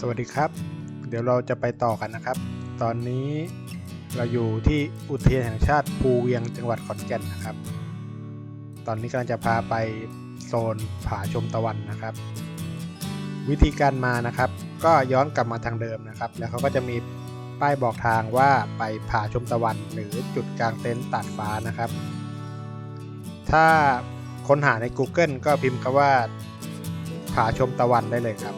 สวัสดีครับ เดี๋ยวเราจะไปต่อกันนะครับ ตอนนี้เราอยู่ที่อุทยานแห่งชาติภูเวียงจังหวัดขอนแก่นนะครับ ตอนนี้กำลังจะพาไปโซนผาชมตะวันนะครับ วิธีการมานะครับ ก็ย้อนกลับมาทางเดิมนะครับ แล้วเขาก็จะมีป้ายบอกทางว่าไปผาชมตะวัน หรือจุดกลางเต็นท์ตากฟ้านะครับ ถ้าค้นหาใน Google ก็พิมพ์คำว่าผาชมตะวันได้เลยครับ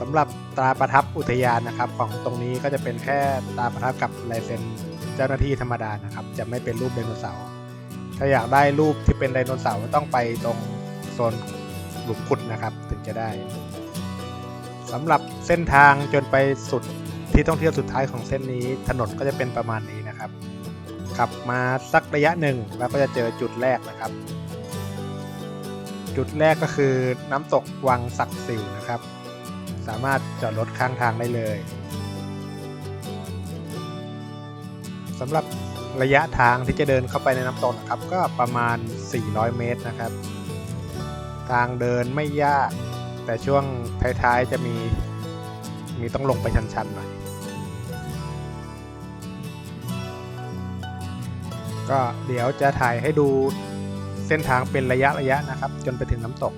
สำหรับตราประทับอุทยานนะครับ ของตรงนี้ก็จะเป็นแค่ตราประทับกับลายเซ็นเจ้าหน้าที่ธรรมดานะครับ จะไม่เป็นรูปไดโนเสาร์ถ้าอยากได้รูปที่เป็นไดโนเสาร์ต้องไปตรงโซนหลุมขุดนะครับ ถึงจะได้สำหรับเส้นทางจนไปสุดที่ท่องเที่ยวสุดท้ายของเส้นนี้ถนนก็จะเป็นประมาณนี้นะครับ ขับมาสักระยะหนึ่งแล้วก็จะเจอจุดแรกนะครับ จุดแรกก็คือน้ำตกวังสักสิวนะครับ สามารถจอดรถข้างทางได้เลยสำหรับระยะทางที่จะเดินเข้าไปในน้ำตกนะครับ ก็ประมาณ 400 เมตรนะครับ ทางเดินไม่ยาก แต่ช่วงท้ายๆจะมีมีต้องลงไปชันๆหน่อยก็เดี๋ยวจะถ่ายให้ดูเส้นทางเป็นระยะระยะนะครับ จนไปถึงน้ำตก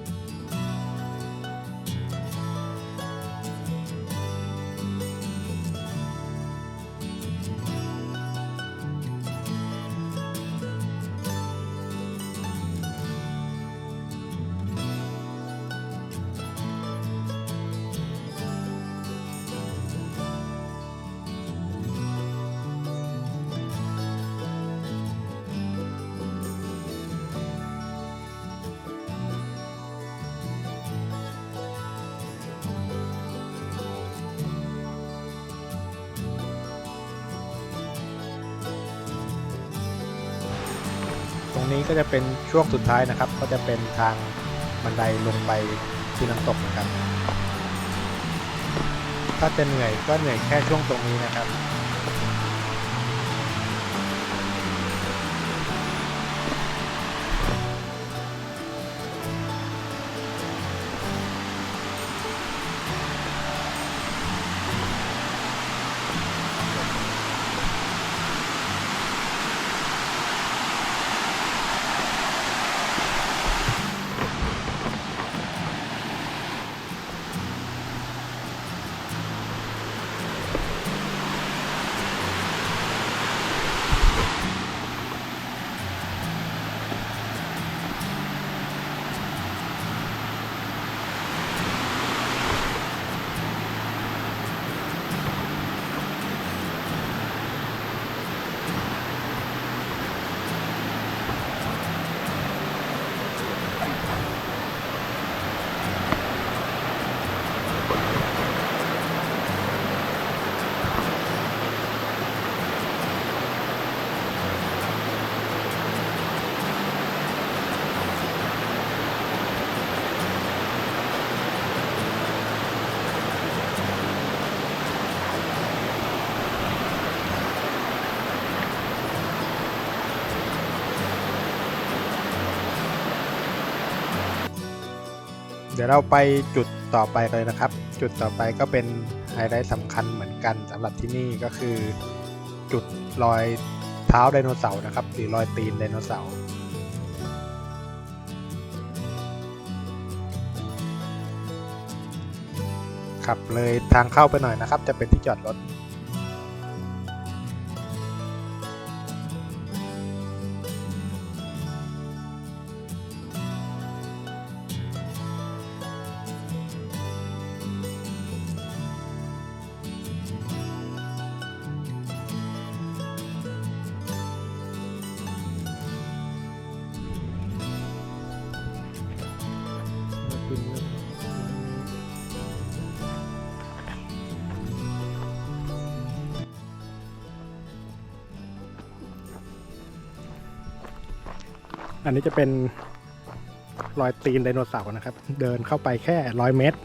ตรงนี้ก็จะเป็นช่วงสุดท้ายนะครับ ก็จะเป็นทางบันไดลงไปที่น้ำตกนะครับ ถ้าจะเหนื่อยก็เหนื่อยแค่ช่วงตรงนี้นะครับ ดี๋ยวเราไปจุดต่อไปเลยนะครับ จุดต่อไปก็เป็นไฮไลท์สำคัญเหมือนกันสำหรับที่นี่ก็คือ จุดรอยเท้าไดโนเสาร์นะครับหรือรอยตีนไดโนเสาร์ขับเลยทางเข้าไปหน่อยนะครับ จะเป็นที่จอดรถ อันนี้จะเป็นรอยตีนไดโนเสาร์นะครับ เดินเข้าไปแค่ร้อยเมตร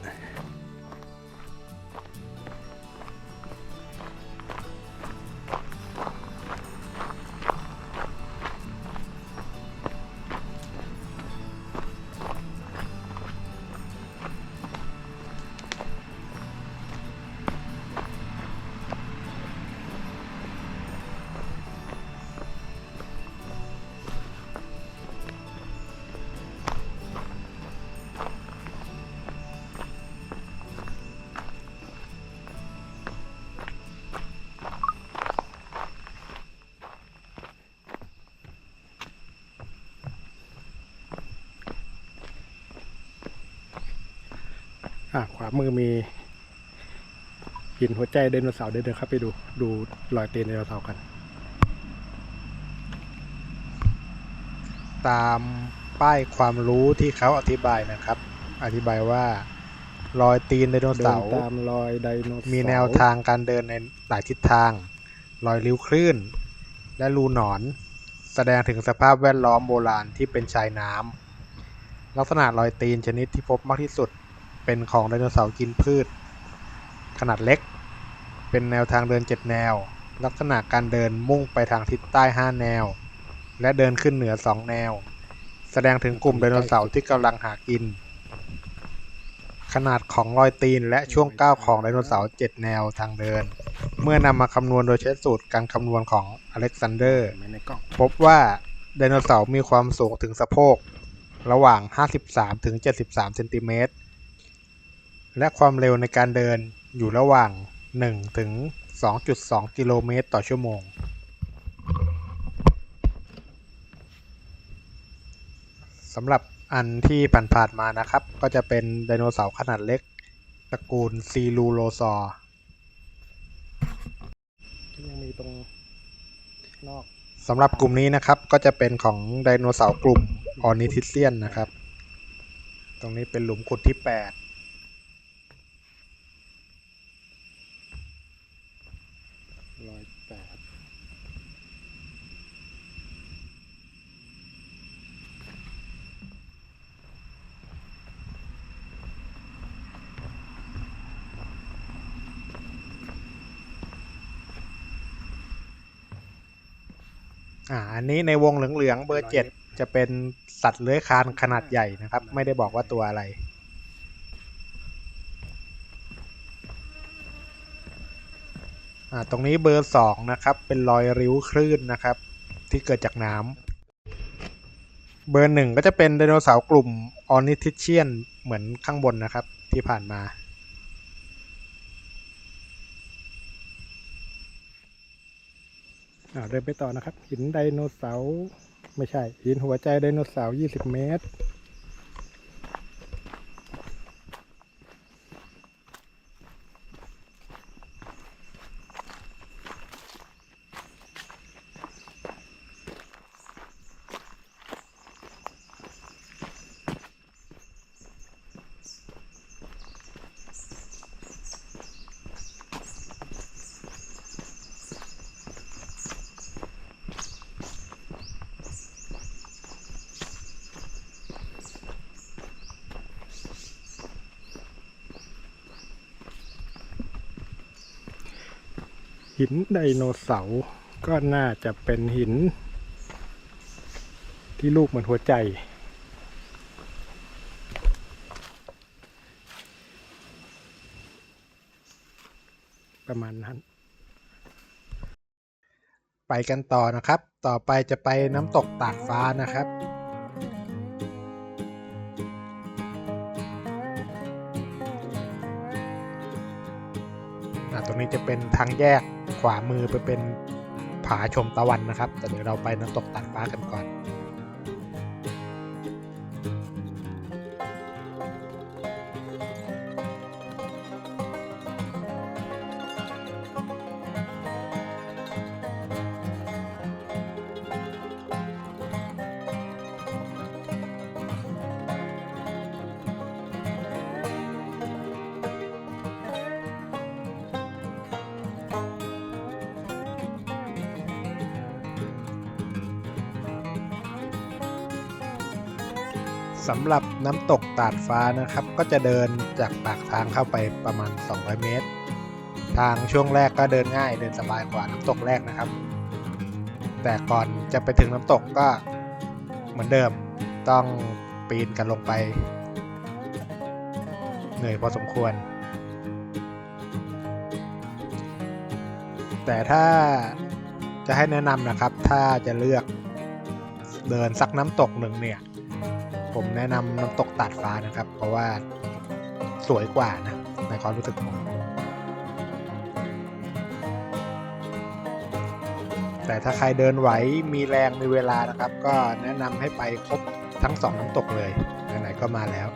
ขวามือมีหินหัวใจไดโนเสาร์เดินๆครับไปดูดูรอยตีนไดโนเสาร์กัน ตามป้ายความรู้ที่เขาอธิบายนะครับ อธิบายว่ารอยตีนไดโนเดินเสาร์ตามรอยไดโนเสาร์มีแนวทางการเดินในหลายทิศทาง รอยริ้วคลื่น และรูหนอน แสดงถึงสภาพแวดล้อมโบราณที่เป็นชายน้ำลักษณะรอยตีนชนิดที่พบมากที่สุด เป็นของไดโนเสาร์กินพืช ขนาดเล็ก เป็นแนวทางเดินเจ็ดแนว ลักษณะการเดินมุ่งไปทางทิศใต้ห้าแนว และเดินขึ้นเหนือสองแนว แสดงถึงกลุ่มไดโนเสาร์ที่กำลังหากิน ขนาดของรอยตีนและช่วงก้าวของไดโนเสาร์เจ็ดแนวทางเดิน เมื่อนำมาคำนวณโดยใช้สูตรการคำนวณของอเล็กซานเดอร์ พบว่าไดโนเสาร์มีความสูงถึงสะโพก ระหว่าง 53ถึง73 เซนติเมตร และความเร็วในการเดินอยู่ระหว่าง 1 ถึง 2.2 กิโลเมตรต่อชั่วโมง สำหรับอันที่ผ่านผ่านมานะครับ ก็จะเป็นไดโนเสาร์ขนาดเล็ก ตระกูลซีลูโลซอร์ยังมีตรงนอกสำหรับกลุ่มนี้นะครับ ก็จะเป็นของไดโนเสาร์กลุ่มออนิทิเซียนนะครับ ตรงนี้เป็นหลุมขุดที่ 8 อ่าอันนี้ในวงเหลืองๆเบอร์7จะเป็นสัตว์เลื้อยคลานขนาดใหญ่นะครับ ไม่ได้บอกว่าตัวอะไร อ่าตรงนี้เบอร์2นะครับ เป็นรอยริ้วคลื่นนะครับ ที่เกิดจากน้ำเบอร์หนึ่งก็จะเป็นไดโนเสาร์กลุ่มออนิทิเชียนเหมือนข้างบนนะครับที่ผ่านมา อ่า เดินไปต่อนะครับ หินไดโนเสาร์ไม่ใช่ หินหัวใจไดโนเสาร์20 เมตร หินไดโนเสาร์ก็น่าจะเป็นหิน ที่ลูกเหมือนหัวใจ ประมาณนั้น ไปกันต่อนะครับ ต่อไปจะไปน้ำตกตากฟ้านะครับตรงนี้จะเป็นทางแยก ขวามือไปเป็นผาชมตะวันนะครับ แต่เดี๋ยวเราไปน้ำตกตากฟ้ากันก่อน สำหรับน้ำตกตาดฟ้านะครับ ก็จะเดินจากปากทางเข้าไปประมาณ 200 เมตร ทางช่วงแรกก็เดินง่ายเดินสบายกว่าน้ำตกแรกนะครับ แต่ก่อนจะไปถึงน้ำตกก็เหมือนเดิมต้องปีนกันลงไป เหนื่อยพอสมควร แต่ถ้าจะให้แนะนำนะครับ ถ้าจะเลือกเดินสักน้ำตกหนึ่งเนี่ย ผมแนะนำน้ำตกตาดฟ้านะครับ เพราะว่าสวยกว่านะในความรู้สึกผม แต่ถ้าใครเดินไหวมีแรงมีเวลานะครับ ก็แนะนำให้ไปครบทั้งสองน้ำตกเลยไหนๆก็มาแล้ว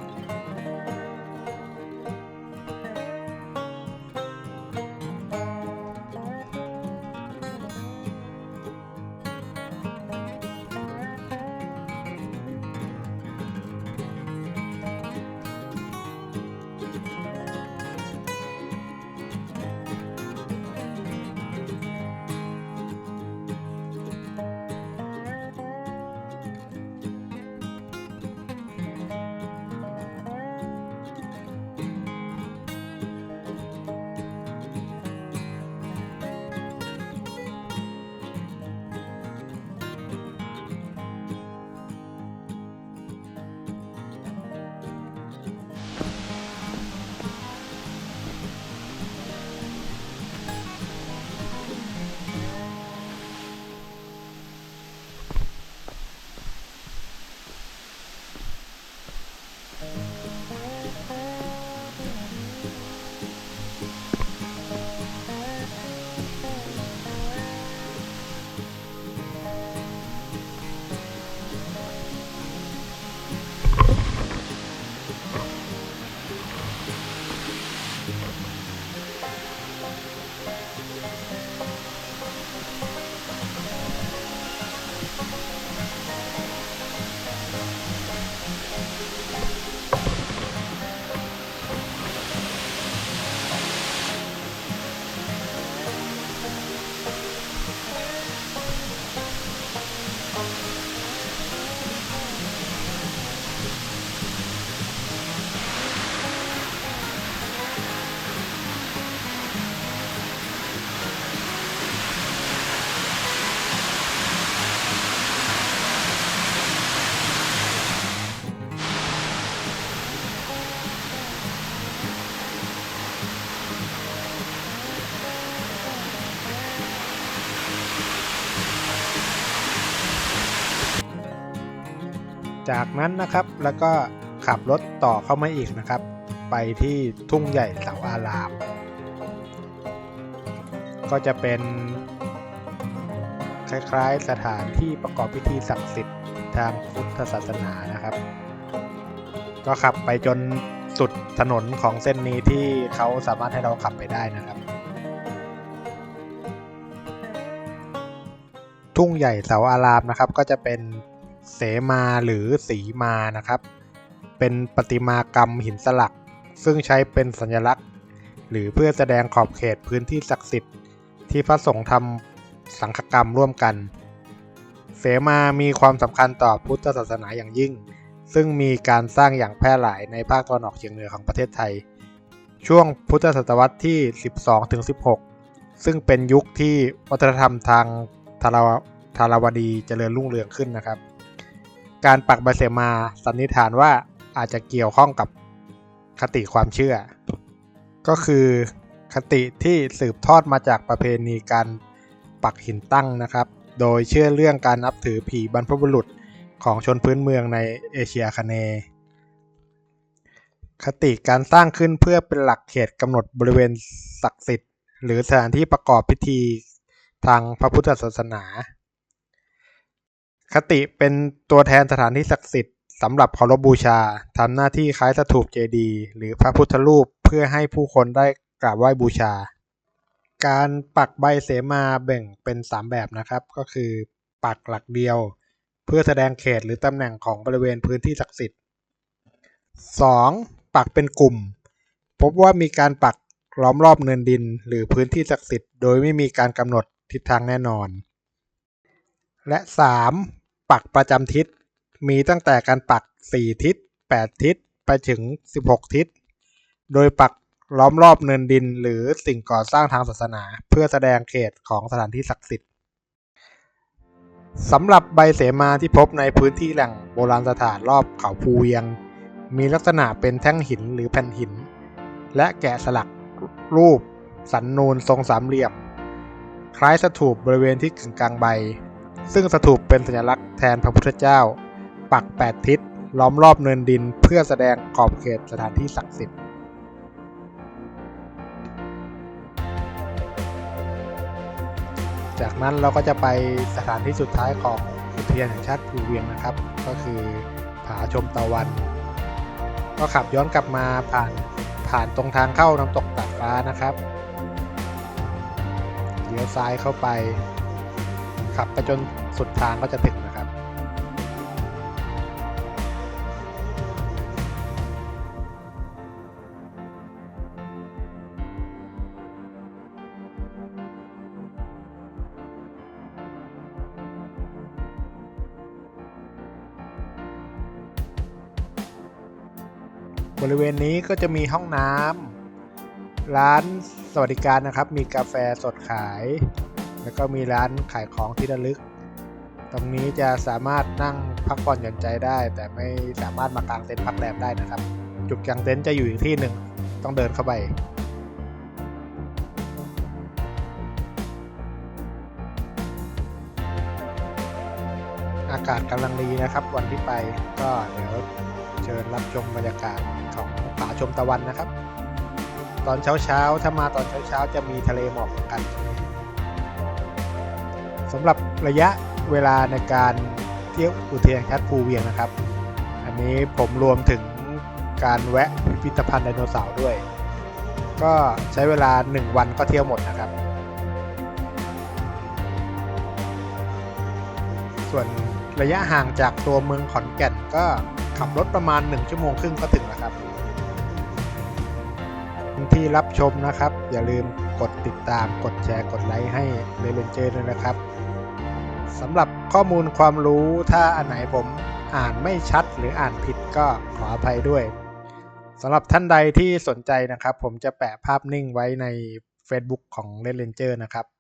จากนั้นนะครับแล้วก็ขับรถต่อเข้ามาอีกนะครับ ไปที่ทุ่งใหญ่เสาอาราม ก็จะเป็นคล้ายๆสถานที่ประกอบพิธีศักดิ์สิทธิ์ทางพุทธศาสนานะครับ ก็ขับไปจนสุดถนนของเส้นนี้ที่เขาสามารถให้เราขับไปได้นะครับ ทุ่งใหญ่เสาอารามนะครับ ก็จะเป็น เสมาหรือสีมานะครับ เป็นประติมากรรมหินสลัก ซึ่งใช้เป็นสัญลักษณ์ หรือเพื่อแสดงขอบเขตพื้นที่ศักดิ์สิทธิ์ ที่พระสงฆ์ทำสังฆกรรมร่วมกัน เสมามีความสำคัญต่อพุทธศาสนาอย่างยิ่ง ซึ่งมีการสร้างอย่างแพร่หลายในภาคตะวันออกเฉียงเหนือของประเทศไทย ช่วงพุทธศตวรรษที่ 12-16 ซึ่งเป็นยุคที่วัฒนธรรมทางทาราวทาราวดีเจริญรุ่งเรืองขึ้นนะครับ การปักใบเสมาสันนิษฐานว่าอาจจะเกี่ยวข้องกับคติความเชื่อ ก็คือคติที่สืบทอดมาจากประเพณีการปักหินตั้งนะครับ โดยเชื่อเรื่องการนับถือผีบรรพบุรุษของชนพื้นเมืองในเอเชียอาคเน คติการสร้างขึ้นเพื่อเป็นหลักเขตกำหนดบริเวณศักดิ์สิทธิ์ หรือสถานที่ประกอบพิธีทางพระพุทธศาสนา คติเป็นตัวแทนสถานที่ศักดิ์สิทธิ์สำหรับเคารพบูชาทำหน้าที่คล้ายสถูปเจดีย์หรือพระพุทธรูปเพื่อให้ผู้คนได้กราบไหว้บูชา การปักใบเสมาแบ่งเป็น 3 แบบนะครับ ก็คือ ปักหลักเดียว เพื่อแสดงเขตหรือตำแหน่งของบริเวณพื้นที่ศักดิ์สิทธิ์ 2. ปักเป็นกลุ่ม พบว่ามีการปักล้อมรอบเนินดินหรือพื้นที่ศักดิ์สิทธิ์โดยไม่มีการกำหนดทิศทางแน่นอน และ 3. ปักประจำทิศ มีตั้งแต่การปัก 4 ทิศ 8 ทิศ ไปถึง 16 ทิศ โดยปักล้อมรอบเนินดินหรือสิ่งก่อสร้างทางศาสนา เพื่อแสดงเขตของสถานที่ศักดิ์สิทธิ์สำหรับใบเสมาที่พบในพื้นที่แหล่งโบราณสถานรอบเขาภูเวียง มีลักษณะเป็นแท่งหินหรือแผ่นหิน และแกะสลักรูป สันนูนทรงสามเหลี่ยม คล้ายสถูปบริเวณที่กึ่งกลางใบ ซึ่งสถูปเป็นสัญลักษณ์แทนพระพุทธเจ้า ปัก 8 ทิศล้อมรอบเนินดินเพื่อแสดงขอบเขตสถานที่ศักดิ์สิทธิ์จากนั้นเราก็จะไปสถานที่สุดท้ายของอุทยานแห่งชาติภูเวียงนะครับ ก็คือผาชมตะวัน ก็ขับย้อนกลับมาผ่านผ่านตรงทางเข้าน้ำตกตัดฟ้านะครับเลี้ยวซ้ายเข้าไป ขับไปจน สุดทางก็จะถึงนะครับ บริเวณนี้ก็จะมีห้องน้ำร้านสวัสดิการนะครับ มีกาแฟสดขาย แล้วก็มีร้านขายของที่ระลึก ตรงนี้จะสามารถนั่งพักผ่อนหย่อนใจได้ แต่ไม่สามารถมากางเต็นท์พักแรมได้นะครับ จุดกางเต็นท์จะอยู่อีกที่หนึ่งต้องเดินเข้าไปอากาศกำลังดีนะครับ วันที่ไปก็เดี๋ยวเชิญรับชมบรรยากาศของผาชมตะวันนะครับ ตอนเช้าเช้าถ้ามาตอนเช้าเช้าจะมีทะเลหมอกเหมือนกันสำหรับระยะ เวลาในการเที่ยวอุทยานแห่งชาติภูเวียงนะครับ อันนี้ผมรวมถึงการแวะพิพิธภัณฑ์ไดโนเสาร์ด้วย ก็ใช้เวลา 1 วันก็เที่ยวหมดนะครับ ส่วนระยะห่างจากตัวเมืองขอนแก่นก็ขับรถประมาณ 1 ชั่วโมงครึ่งก็ถึงแล้วครับที่รับชมนะครับ อย่าลืมกดติดตามกดแชร์กดไลค์ให้เลเลนเจอร์ด้วยนะครับ สำหรับข้อมูลความรู้ถ้าอันไหนผมอ่านไม่ชัดหรืออ่านผิดก็ขออภัยด้วยสำหรับท่านใดที่สนใจนะครับ ผมจะแปะภาพนิ่งไว้ใน Facebook ของเลนเจอร์นะครับ